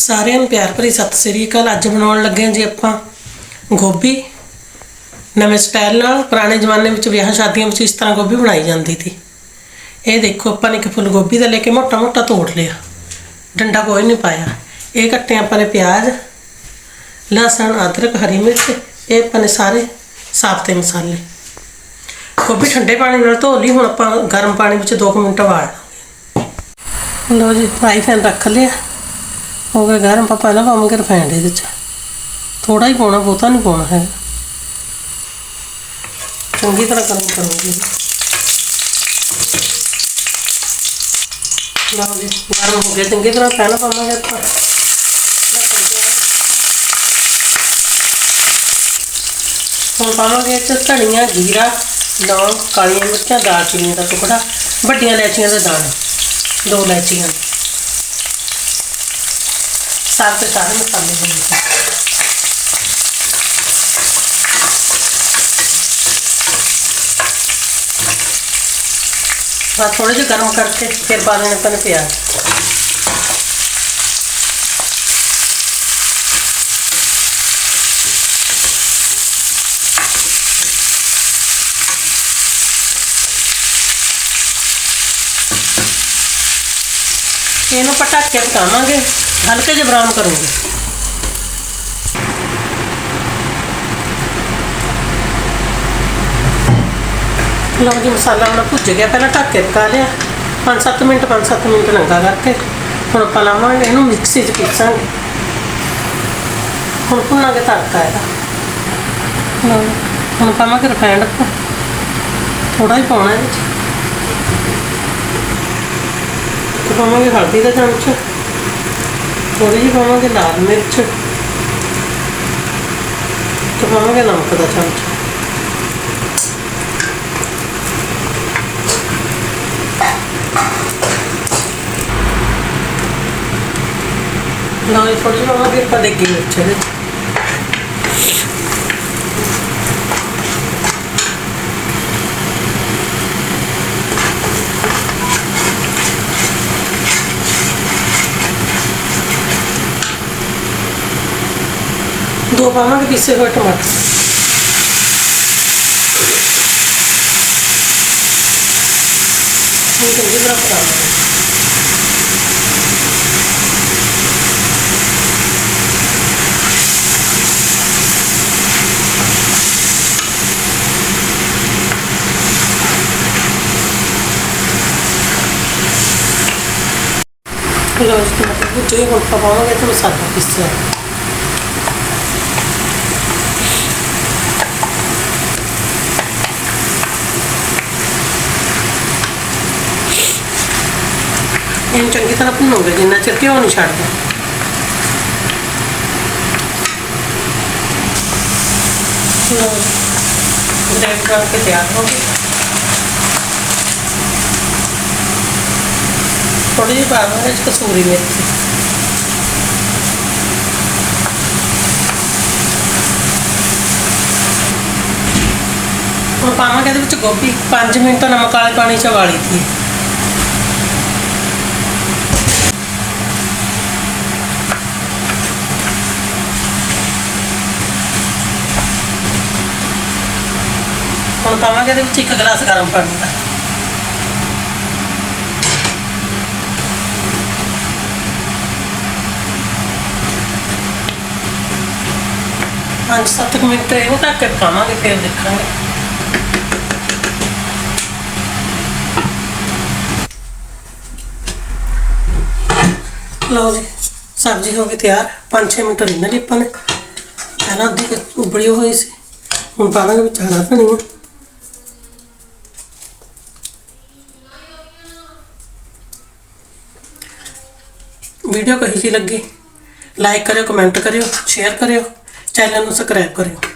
ਸਾਰਿਆਂ ਨੂੰ ਪਿਆਰ ਭਰੀ ਸਤਿ ਸ੍ਰੀ ਅਕਾਲ। ਅੱਜ ਬਣਾਉਣ ਲੱਗੇ ਹਾਂ ਜੀ ਆਪਾਂ ਗੋਭੀ। ਨਵੇਂ ਸਟਾਈਲ ਨਾਲ ਪੁਰਾਣੇ ਜ਼ਮਾਨੇ ਵਿੱਚ ਵਿਆਹ ਸ਼ਾਦੀਆਂ ਵਿੱਚ ਇਸ ਤਰ੍ਹਾਂ ਗੋਭੀ ਬਣਾਈ ਜਾਂਦੀ ਸੀ। ਇਹ ਦੇਖੋ, ਆਪਾਂ ਨੇ ਇੱਕ ਫੁੱਲ ਗੋਭੀ ਦਾ ਲੈ ਕੇ ਮੋਟਾ ਮੋਟਾ ਤੋੜ ਲਿਆ। ਡੰਡਾ ਕੋਈ ਨਹੀਂ ਪਾਇਆ। ਇਹ ਕੱਟੇ ਆਪਾਂ ਨੇ ਪਿਆਜ਼, ਲਸਣ, ਅਦਰਕ, ਹਰੀ ਮਿਰਚ। ਇਹ ਆਪਾਂ ਨੇ ਸਾਰੇ ਸਾਫਤੇ ਮਸਾਲੇ। ਗੋਭੀ ਠੰਡੇ ਪਾਣੀ ਨਾਲ ਧੋ ਲਈ। ਹੁਣ ਆਪਾਂ ਗਰਮ ਪਾਣੀ ਵਿੱਚ 2 ਮਿੰਟ ਵਾਲ ਲਾਂਗੇ ਲਓ ਜੀ ਫਰਾਈ ਪੈਨ ਰੱਖ ਲਿਆ। ਹੋ ਗਿਆ ਗਰਮ ਆਪਾਂ ਪਹਿਲਾਂ ਪਾਵਾਂਗੇ ਰਿਫਾਈਂਡ ਇਹਦੇ ਚ ਥੋੜਾ ਹੀ ਪਾਉਣਾ, ਬਹੁਤਾ ਨਹੀਂ ਪਾਉਣਾ ਹੈ। ਚੰਗੀ ਤਰ੍ਹਾਂ ਗਰਮ ਕਰੂੰਗੀ। ਲਓ ਜੀ, ਗਰਮ ਹੋ ਗਿਆ। ਚੰਗੀ ਤਰ੍ਹਾਂ ਪਹਿਲਾਂ ਪਾਵਾਂਗੇ ਆਪਾਂ। ਹੁਣ ਪਾਵਾਂਗੇ ਇਹ 'ਚ ਧਨੀਆ, ਜੀਰਾ, ਲੌਂਗ, ਕਾਲੀਆਂ ਮਿਰਚਾਂ, ਦਾਲਚੀਨੀ ਦਾ ਟੁਕੜਾ, ਵੱਡੀਆਂ ਇਲਾਚੀਆਂ ਦੇ ਦਾਣੇ। ਦੋ ਇਲਾਚੀਆਂ ਸਾਰੇ ਦੇ ਸਾਰੇ ਮਸਾਲੇ ਹੋ ਗਏ ਬਸ ਥੋੜੇ ਜਿਹਾ ਗਰਮ ਕਰਕੇ ਫਿਰ ਪਾ ਦੇਣੇ ਆਪਾਂ ਪਿਆਜ਼। ਇਹਨੂੰ ਪਟਾ ਕੇ ਪਕਾਵਾਂਗੇ। ਹਲਕੇ ਜਿਹਾ ਬਰਾਊਨ ਕਰੂੰਗੇ। ਲਓ ਜੀ, ਮਸਾਲਾ ਹੁਣ ਭੁੱਜ ਗਿਆ, ਪਹਿਲਾਂ ਢੱਕ ਕੇ ਪਕਾ ਲਿਆ। 5-7 ਮਿੰਟ 5-7 ਮਿੰਟ ਲੰਗਾ ਕਰਕੇ ਹੁਣ ਆਪਾਂ ਲਾਵਾਂਗੇ, ਇਹਨੂੰ ਮਿਕਸੀ 'ਚ ਪੀਸਾਂਗੇ। ਹੁਣ ਭੁੰਨਾਂਗੇ ਤੜਕਾ ਇਹਦਾ। ਹੁਣ ਪਾਵਾਂਗੇ ਰਿਫਾਈਂਡ ਥੋੜਾ ਹੀ ਪਾਉਣਾ ਇਹਦੇ 'ਚ। ਪਾਵਾਂਗੇ ਹਲਦੀ ਦਾ ਚਮਚ। ਥੋੜੀ ਜਿਹੀ ਪਾਵਾਂਗੇ ਲਾਲ ਮਿਰਚ। ਤੇ ਪਾਵਾਂਗੇ ਨਮਕ ਦਾ ਚਮਚ। ਨਾਲ ਥੋੜੀ ਜਿਹੀ ਪਾਵਾਂਗੇ ਆਪਾਂ ਦੇਗੀ ਮਿਰਚ ਇਹਦੇ 'ਚ। ਦੋ ਪਾਵਾਂਗੇ ਪੀਸੇ ਹੋਏ ਟਮਾਟਰ ਇਹ ਚੰਗੀ ਤਰ੍ਹਾਂ ਪਕਾਵਾਂਗੇ ਲੋ ਇਸ ਤੋਂ ਮਤਲਬ ਜੇ ਹੁਣ ਪਕਾਵਾਂਗੇ ਤਾਂ ਮਸਾਲਾ ਪਿਸਿਆ ਇਹਨੂੰ ਚੰਗੀ ਤਰ੍ਹਾਂ ਭੁੰਨੋਗੇ, ਜਿੰਨਾ ਚਿਰ ਘਿਓ ਨਹੀਂ ਛੱਡਦਾ। ਦੇਖ ਕਰਕੇ ਤਿਆਰ ਹੋ ਗਈ ਥੋੜੀ ਜਿਹੀ ਪਾਵਾਂਗੇ ਇਸ ਕਸੂਰੀ ਮੇਥੀ। ਹੁਣ ਪਾਵਾਂਗੇ ਇਹਦੇ ਵਿੱਚ ਗੋਭੀ। 5 ਮਿੰਟ ਨਮਕ ਵਾਲੇ ਪਾਣੀ ਚ ਉਬਾਲੀ ਤੀ ਹੁਣ ਪਾਵਾਂਗੇ ਇਹਦੇ ਵਿੱਚ ਇੱਕ ਗਲਾਸ ਗਰਮ ਪਾਣੀ ਦਾ ਪੰਜ ਸੱਤ ਕੁ ਮਿੰਟ ਇਹਨੂੰ ਢੱਕ ਕੇ ਪਕਾਵਾਂਗੇ ਫਿਰ ਦੇਖਾਂਗੇ। ਲਓ ਜੀ, ਸਬਜ਼ੀ ਹੋ ਗਈ ਤਿਆਰ। 5-6 ਮਿੰਟ ਰਿੰਨ ਲਈ ਆਪਾਂ ਨੇ। ਪਹਿਲਾਂ ਅੱਧੀ ਕੁ ਉਬਲੀ ਹੋਈ ਸੀ ਹੁਣ ਪਾਵਾਂਗੇ ਵਿੱਚ ਹਰਾ ਧਨੀਆ ਵੀਡੀਓ ਕਹੀ ਜੀ ਲੱਗੀ। ਲਾਈਕ ਕਰਿਓ ਕਮੈਂਟ ਕਰਿਓ ਸ਼ੇਅਰ ਕਰਿਓ ਚੈਨਲ ਨੂੰ ਸਬਸਕ੍ਰਾਈਬ ਕਰਿਓ।